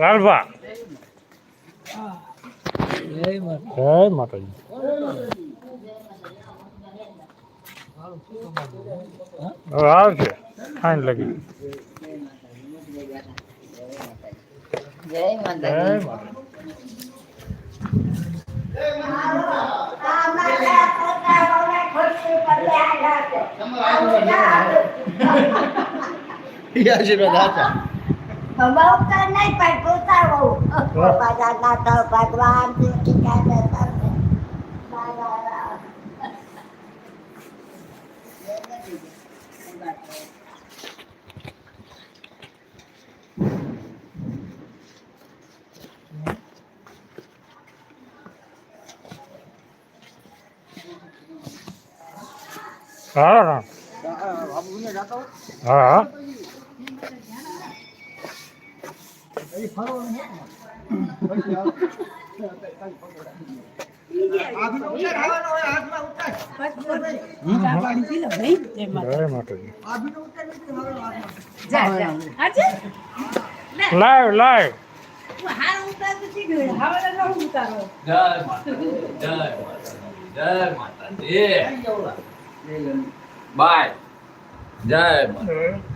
લાલભા. જય માતા જય માતાજી. હવે આવશે ફાઇન લગી. જય માતા ભગવાન નહીં પણ પોતાવો પોતાના તો ભગવાન ટીકા હા હા હા હા જય માતાજી લાઈવ લાઈવ. જય માતા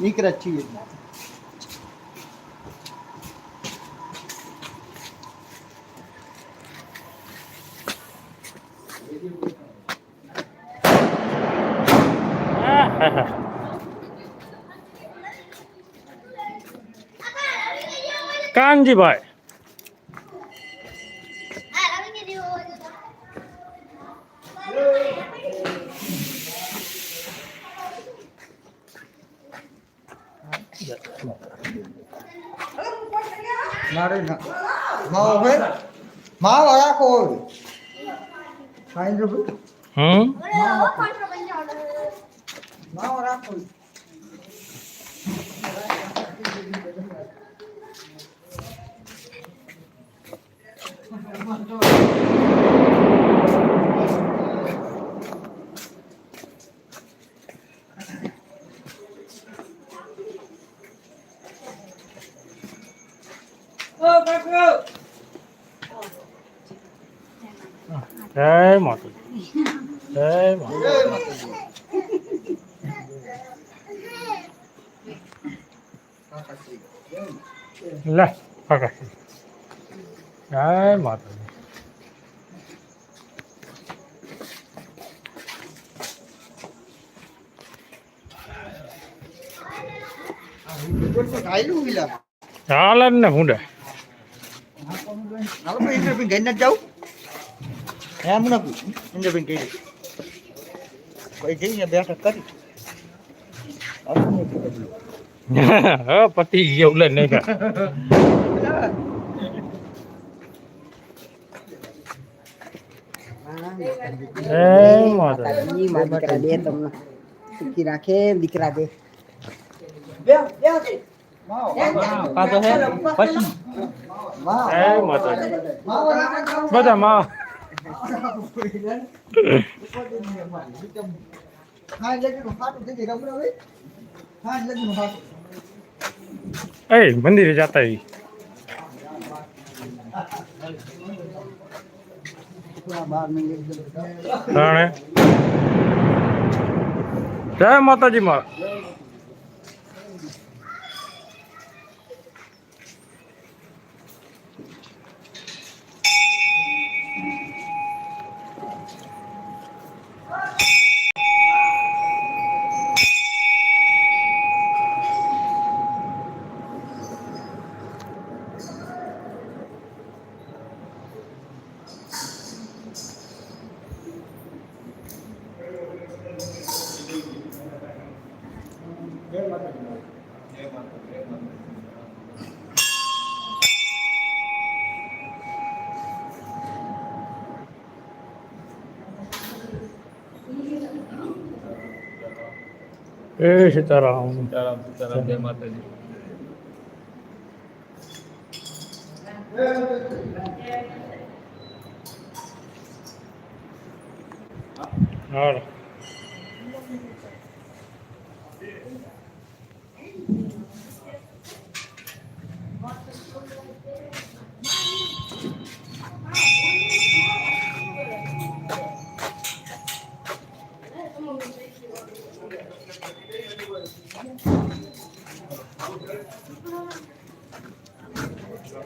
નીકળે છીએ કાનજીભાઈ. મારે ના માવો હોય માવો રાખો હોય ખાઈ જો ભાઈ. હમ માવો રાખો જય માતાજી જય માતા લે પકડ. જય માતાજી. ચાલે ને ભૂંડે નથી જાઉં એમ નથી ઇન્ટરવ્યુ કહી કોઈ જઈને બેઠક કરી પતિ ગયો લે નહીં કા દીકરા દે તમને રાખે દીકરા દે પાતો હે? પછી? હે માતાજી. બધા માં. એ મંદિરે જતા જય માતાજી માં. એ સીતારામ. સીતારામ સીતારામ જય માતાજી. હાલો.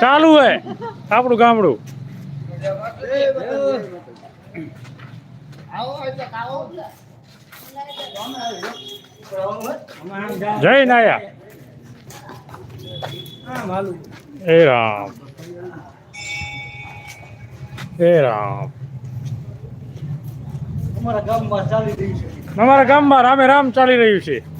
ચાલુ હે. આપણું ગામડું. જય નાયા. એ રામ. એ રામ. અમારા ગામમાં ચાલી રહ્યું છે. અમારા ગામમાં રામે રામ ચાલી રહ્યું છે.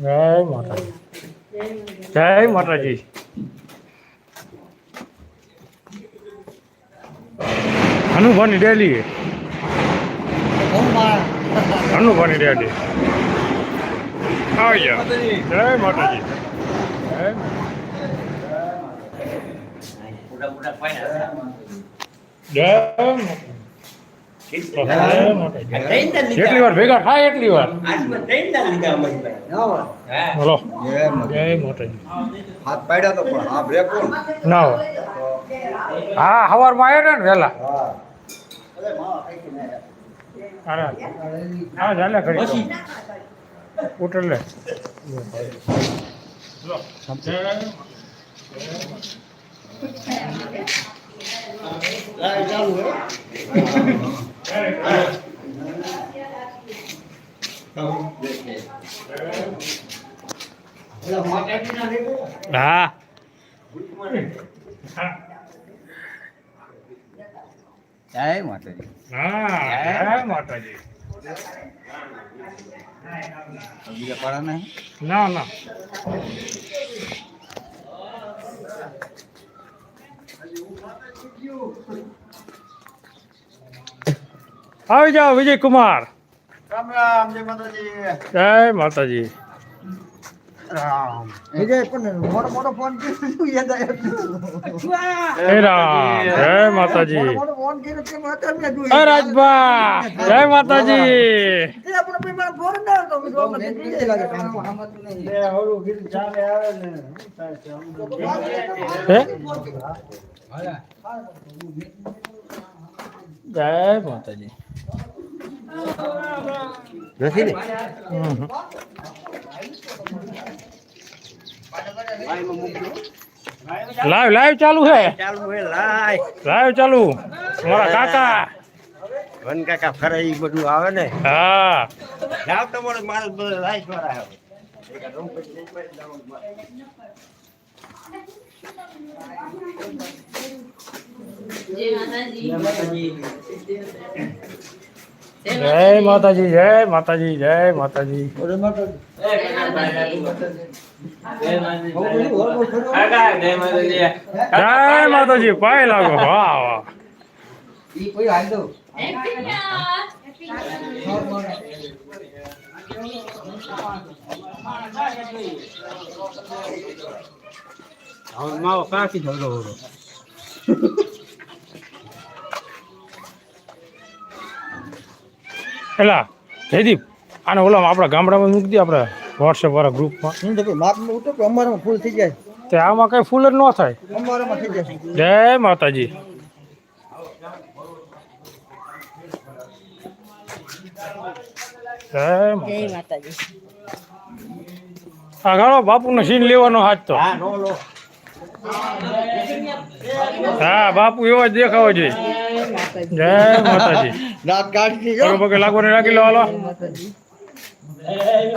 જય માતાજી. જય માતાજી. હનુભાની ડેલી હનુભાની ડેલી. આવી જાઓ જય માતાજી. જય જય માતાજી. જેટલી વાર? ભેગા થાય એટલી વાર? બોલો. જય માતાજી હાથ પાડ્યા તો પણ હા બ્રેકો ના હોય. હા સવારમાં આવ્યા ને વહેલા. હા ચાલે ખરી ઉતર લે. હા. જય માતાજી. હા. જય માતાજી. બીજા પાડા નહીં? ના ના. આવી જાઓ વિજય કુમાર રામ રામ જય માતાજી. જય માતાજી. રામ. વિજય પણ મોટો મોટો ફોન કર્યો શું યાદ આવ્યો હે રામ જય માતાજી. મોટો ફોન કર્યો કે માતા મેં જોઈ હે રાજભા જય માતાજી. એ આપણો ભાઈ મારો ફોન ના હતો મેં જોવા માટે વિજય લાગે હે. જય માતાજી. નથી ને. લાઈવ લાઈવ ચાલુ છે ચાલુ હે. લાય લાઈવ ચાલુ. મારા કાકા. વન કાકા ફરે ઈ બધું આવે ને. હા. લાવ તમારો માલ બધો લાઈટ વાળા આવે. જય માતાજી જય માતાજી. જય માતાજી જય માતાજી. જય માતાજી. જય માતાજી પાય લાગો. વાહ વાહ. માવો કાકી ધરો એલા જયદીપ આને ઓલા આપણા ગામડામાં મૂકી દે આપણે વોટ્સએપ વાળા ગ્રુપમાં માપનું ઉઠો કે અમારામાં ફૂલ થઈ જાય? તે આમાં કઈ ફૂલ જ ન થાય. અમારામાં થઈ જાય. જય માતાજી. જય માતાજી. આ બાપુનો સીન લેવાનો હાથ તો. હા હા બાપુ એવો જ દેખાવો જોઈએ. જય માતાજી. રાત કાઢી ગયો. પગે લાગવાને રાખી લો હાલો.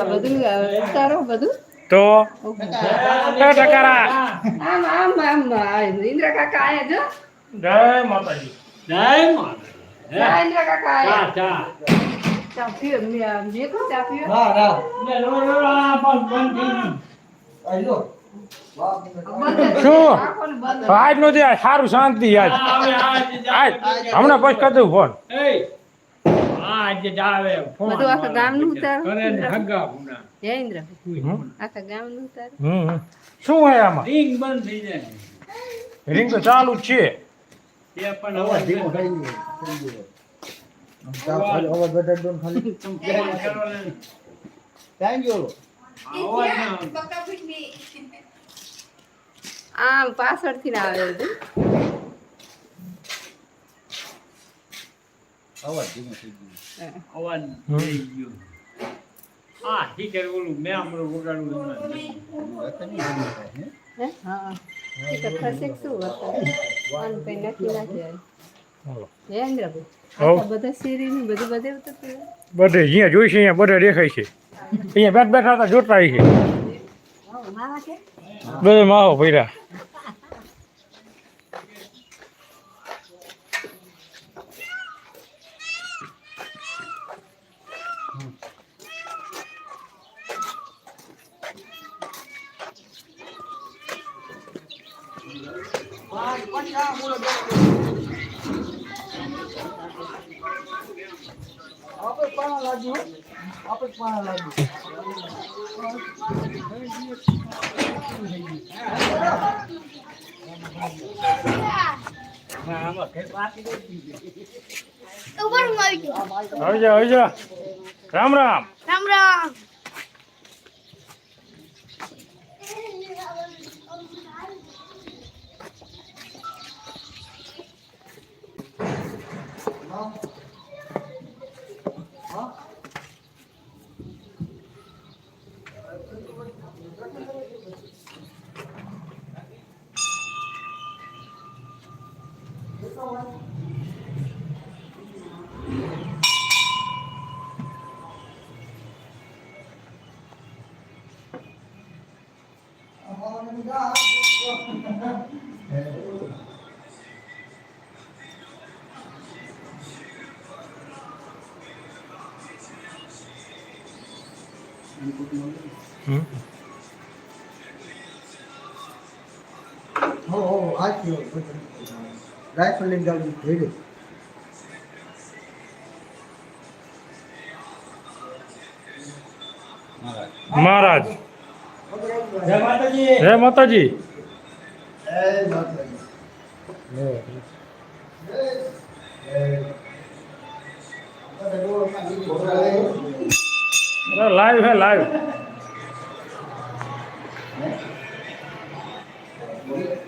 બધું ઉતારો બધું? તો? એ ટકારા. આમ આમ આમ ઇન્દ્ર કાકા આયા જો જય માતાજી. જય માતાજી. ઇન્દ્ર કાકા આયા? ચા ચા. પીઓ મેં મેં કો ચા પીઓ. ના ના ને લો લો લો પણ બંધ થઈ આઈ લો. શું? આંખો ને બંધ આજ નો સારું શાંતિ આજ. આજ હમણાં પછી કરી દઉં ફોન એ આ જે ફોન બધું આખા ગામનું ઉતારો? કરે ને હગા પુના જય ઇન્દ્ર આખા ગામનું ઉતારો? હમ હમ. શું હે આમાં? રિંગ બંધ થઈ જાય. રિંગ તો ચાલુ જ છે. તે પણ હવે ધીમો થઈ ગયો આમ અવાજ વધારી દો ખાલી. થેન્ક યુ અવાજ ના આમ પાછળથી ના આવે બધું. અવાજ ધીમો થઈ ગયો. હા. અવાજ થઈ ગયો. આ ઠીક ઓલું મેં હમણાં વગાડવું. હે? હા. હે. બધા બધે ઉતરતું હોય? બધે અહીંયા જોઈશે બધે દેખાય છે. અહીંયા બેઠ બેઠા હતા જોતા છે. છે? બધે માહો ભર્યા. આપણે પાણા લાગ્યું આપણે પાણા લાગ્યું આવી જા આવી જા. રામ રામ રામ રામ હમ. રાઇફલ લઈને ગાડી ભેડે મહારાજ. જય માતાજી. જય માતાજી. લાઈવ હે લાઈવ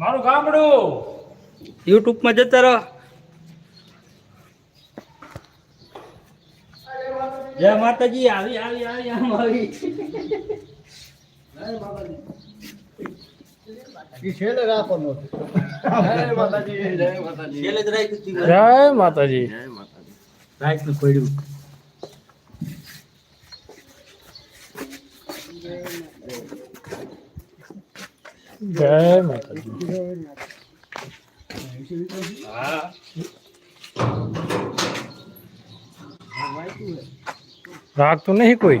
મારું ગામડું. યુટ્યુબમાં જતા રહો. જય માતાજી. આવી આવી આવી આમ આવી. જય માતાજી. જય માતાજી છેલ્લે જ રાખ્યું હતું. જય માતાજી પડ્યું રાખતું નહીં કોઈ